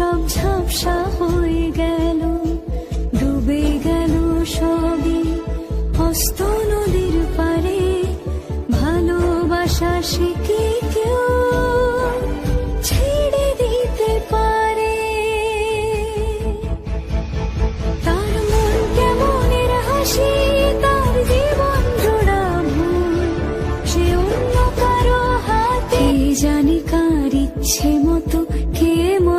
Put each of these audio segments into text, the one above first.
সব ঝাপসা হয়ে গেল, ডুবে গেল সবই। হস্ত নদীর পারে ভালোবাসা শিখে কেউ ছেড়ে দিতে পারে? তার মন কেমনের হাসি, তার সে অন্য কারও হাতে। কে কার ইচ্ছে মতো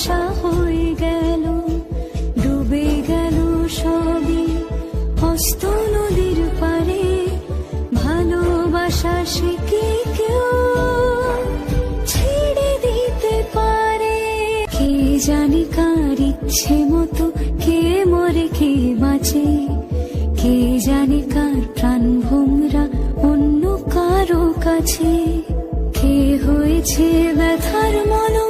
ঝাপসা হয়ে গেল, ডুবে গেল সবই। হস্ত নদীর পারে ভালোবাসা শিখে কেউ ছেড়ে দিতে পারে? কে জানে কার ইচ্ছে মতো, কে মরে, কে বাঁচে? কে জানে কার প্রাণ ভোমরা অন্য কারও কাছে? কে হয়েছে ব্যথার অন্য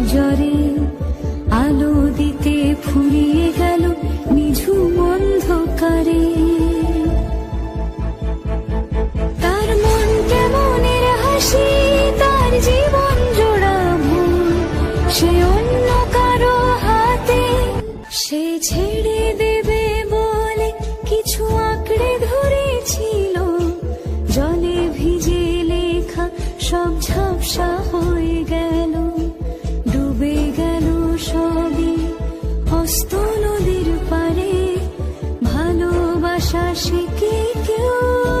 সব ঝাপসা হয়ে গেল ডুবে গেল সবই। অস্ত নদীর পারে ভালোবাসা শিখে কেউ